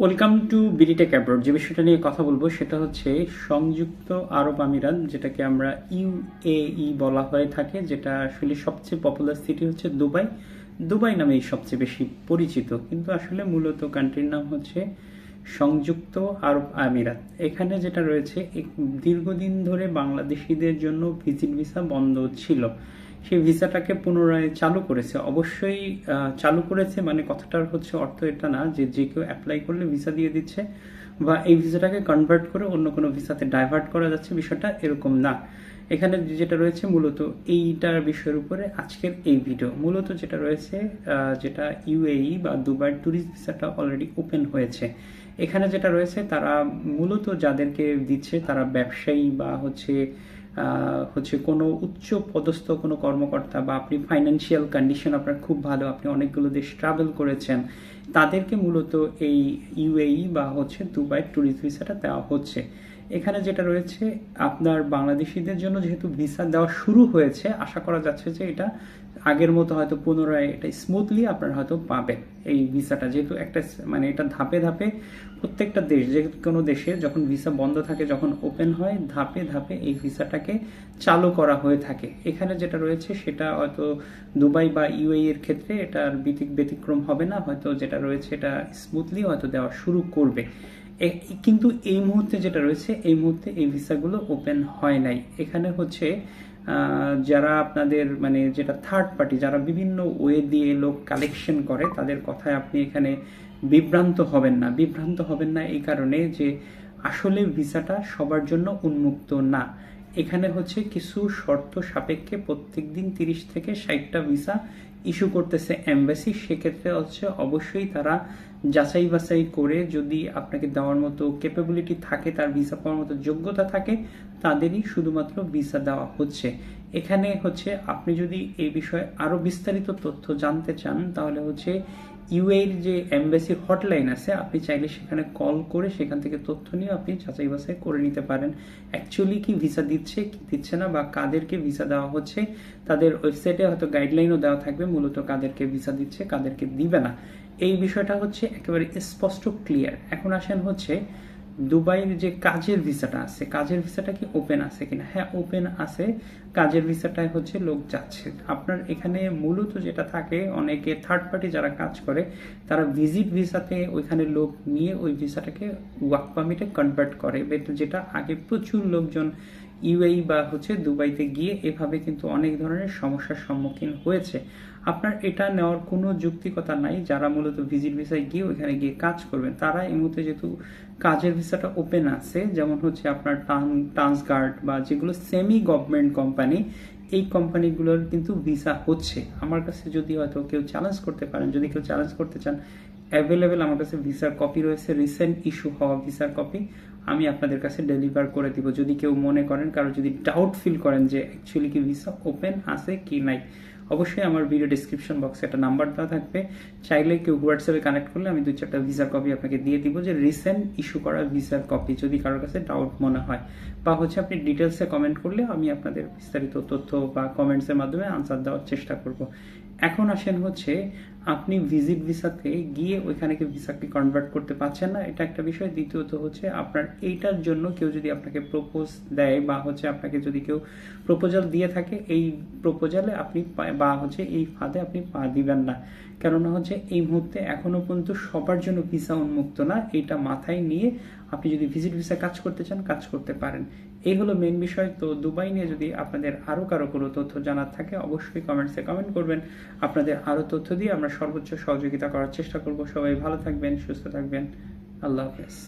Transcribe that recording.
Welcome to BDTech abroad যে বিষয়টা নিয়ে কথা বলব সেটা হচ্ছে সংযুক্ত আরব আমিরাত, যেটাকে আমরা ইউএই বলা হয়ে থাকে, যেটা আসলে সবচেয়ে পপুলার সিটি হচ্ছে দুবাই। দুবাই নামেই সবচেয়ে বেশি পরিচিত, কিন্তু আসলে মূলত কান্ট্রির নাম হচ্ছে সংযুক্ত আরব আমিরাত। এখানে যেটা রয়েছে দীর্ঘদিন ধরে বাংলাদেশিদের জন্য ভিজিট ভিসা বন্ধ ছিল। সেই ভিসাটাকে পুনরায় চালু করেছে। অবশ্যই চালু করেছে মানে কথাটার হচ্ছে অর্থ এটা না যে যে কেউ অ্যাপ্লাই করলে ভিসা দিয়ে দিচ্ছে বা এই ভিসাটাকে কনভার্ট করে অন্য কোনো ভিসাতে ডাইভার্ট করা যাচ্ছে, বিষয়টা এরকম না। এখানে যেটা রয়েছে মূলত এইটার বিষয়ের উপরে আজকের এই ভিডিও মূলত যেটা রয়েছে যেটা ইউএই বা দুবাই ট্যুরিস্ট ভিসাটা অলরেডি ওপেন হয়েছে। এখানে যেটা রয়েছে, তারা মূলত যাদেরকে দিচ্ছে তারা ব্যবসায়ী বা হচ্ছে হচ্ছে কোনো উচ্চ পদস্থ কোনো কর্মকর্তা বা আপনি ফাইন্যান্সিয়াল কন্ডিশন আপনার খুব ভালো, আপনি অনেকগুলো দেশ ট্রাভেল করেছেন, তাদেরকে মূলত এই ইউএই বা হচ্ছে দুবাই ট্যুরিস্ট ভিসাটা দেওয়া হচ্ছে। এখানে যেটা রয়েছে, আপনার বাংলাদেশিদের জন্য যেহেতু ভিসা দেওয়া শুরু হয়েছে, আশা করা যাচ্ছে যে এটা আগের মতো হয়তো পুনরায় এটা স্মুথলি আপনারা হয়তো পাবেন এই ভিসাটা। যেহেতু একটা মানে এটা ধাপে ধাপে প্রত্যেকটা দেশ যে কোনো দেশে যখন ভিসা বন্ধ থাকে, যখন ওপেন হয়, ধাপে ধাপে এই ভিসাটাকে চালু করা হয়ে থাকে। এখানে যেটা রয়েছে, সেটা হয়তো দুবাই বা ইউএই এর ক্ষেত্রে এটার ব্যতিক ব্যতিক্রম হবে না, হয়তো যেটা রয়েছে, এটা স্মুথলি হয়তো দেওয়া শুরু করবে। কিন্তু এই মুহূর্তে যেটা রয়েছে, এই মুহূর্তে এই ভিসাগুলো ওপেন হয় নাই। এখানে হচ্ছে যারা আপনাদের মানে যেটা থার্ড পার্টি যারা বিভিন্ন ওয়ে দিয়ে লোক কালেকশন করে, তাদের কথায় আপনি এখানে বিভ্রান্ত হবেন না। বিভ্রান্ত হবেন না এই কারণে যে আসলে ভিসাটা সবার জন্য উন্মুক্ত না। এখানে হচ্ছে কিছু শর্ত সাপেক্ষে প্রত্যেক দিন তিরিশ থেকে ষাটটা ভিসা ইস্যু করতেছে এমবাসি সেক্ষেত্রে হচ্ছে অবশ্যই তারা যাচাই বাছাই করে যদি আপনাকে দেওয়ার মতো ক্যাপাবিলিটি থাকে, তার ভিসা পাওয়ার মতো যোগ্যতা থাকে, তাদেরই শুধুমাত্র ভিসা দেওয়া হচ্ছে। এখানে হচ্ছে আপনি যদি এই বিষয়ে আরও বিস্তারিত তথ্য জানতে চান, তাহলে হচ্ছে ইউএর যে এম্বাসির হটলাইন আছে, আপনি চাইলে সেখানে কল করে সেখান থেকে তথ্য নিয়ে আপনি যাচাই বাছাই করে নিতে পারেন। অ্যাকচুয়ালি কি ভিসা দিচ্ছে, কি দিচ্ছে না বা কাদেরকে ভিসা দেওয়া হচ্ছে, তাদের ওয়েবসাইটে হয়তো গাইডলাইনও দেওয়া থাকবে, মূলত কাদেরকে ভিসা দিচ্ছে, কাদেরকে দিবে না। এই বিষয়টা হচ্ছে একেবারে স্পষ্ট ক্লিয়ার। এখন আসেন হচ্ছে দুবাইয়ের যে কাজের ভিসাটা আছে, কাজের ভিসাটা কি ওপেন আছে কিনা? হ্যাঁ ওপেন আছে। কাজের ভিসাটাই হচ্ছে লোক যাচ্ছে। আপনার এখানে মূলত যেটা থাকে, অনেকে থার্ড পার্টি যারা কাজ করে, তারা ভিজিট ভিসাতে ওইখানে লোক নিয়ে ওই ভিসাটাকে ওয়ার্ক পারমিটে কনভার্ট করে। যেটা আগে প্রচুর লোকজন ইউএই বা হচ্ছে দুবাইতে গিয়ে এভাবে কিন্তু অনেক ধরনের সমস্যার সম্মুখীন হয়েছে। আপনার এটা নেওয়ার কোনো যুক্তিকতা নাই। যারা মূলত ভিজিট ভিসায় গিয়ে ওইখানে গিয়ে কাজ করবেন, তারা এই মুহূর্তে যেহেতু কাজের ভিসাটা ওপেন আছে, যেমন হচ্ছে আপনার ট্রান্সগার্ড বা যেগুলো সেমি গভর্নমেন্ট কোম্পানি এই কোম্পানিগুলোর কিন্তু ভিসা হচ্ছে। আমার কাছে যদি হয়তো কেউ চ্যালেঞ্জ করতে পারেন, যদি কেউ চ্যালেঞ্জ করতে চান অ্যাভেলেবেল আমার কাছে ভিসার কপি রয়েছে রিসেন্ট ইস্যু হওয়া ভিসার কপি আমি আপনাদের কাছে ডেলিভার করে দিব। যদি কেউ মনে করেন, কারও যদি ডাউট ফিল করেন যে অ্যাকচুয়ালি কি ভিসা ওপেন আছে কি নাই, অবশ্যই আমার ভিডিও ডিসক্রিপশন বক্সে একটা নাম্বার দেওয়া থাকবে। চাইলে কেউ হোয়াটসঅ্যাপে কানেক্ট করলে আমি দুই চারটা ভিসার কপি আপনাকে দিয়ে দিব যে রিসেন্ট ইস্যু করা ভিসার কপি যদি কারোর কাছে ডাউট মনে হয়। বা হচ্ছে আপনি ডিটেলসে কমেন্ট করলে আমি আপনাদের বিস্তারিত তথ্য বা কমেন্টসের মাধ্যমে আনসার দেওয়ার চেষ্টা করব। এখন আসেন হচ্ছে, আপনি ভিজিট ভিসাতে গিয়ে ওইখানে কি ভিসাকে কনভার্ট করতে পারছেন না। এটা একটা বিষয়। দ্বিতীয়ত হচ্ছে, আপনার এইটার জন্য কেউ যদি আপনাকে প্রপোজ দেয় বা হচ্ছে আপনাকে যদি কেউ প্রপোজাল দিয়ে থাকে, এই প্রপোজালে আপনি বা হচ্ছে এই ফাঁদে আপনি পা দিবেন না। কেননা হচ্ছে, এই মুহূর্তে এখনও পর্যন্ত সবার জন্য ভিসা উন্মুক্ত না। এটা মাথায় নিয়ে আপনি যদি ভিজিট ভিসা কাজ করতে চান, কাজ করতে পারেন। এই হলো মেন বিষয়। তো দুবাই নিয়ে যদি আপনাদের আরও কারও কোনো তথ্য জানার থাকে, অবশ্যই কমেন্টসে কমেন্ট করবেন। আপনাদের আরও তথ্য দিয়ে আমরা সর্বোচ্চ সহযোগিতা করার চেষ্টা করব। সবাই ভালো থাকবেন, সুস্থ থাকবেন। আল্লাহ হাফেজ।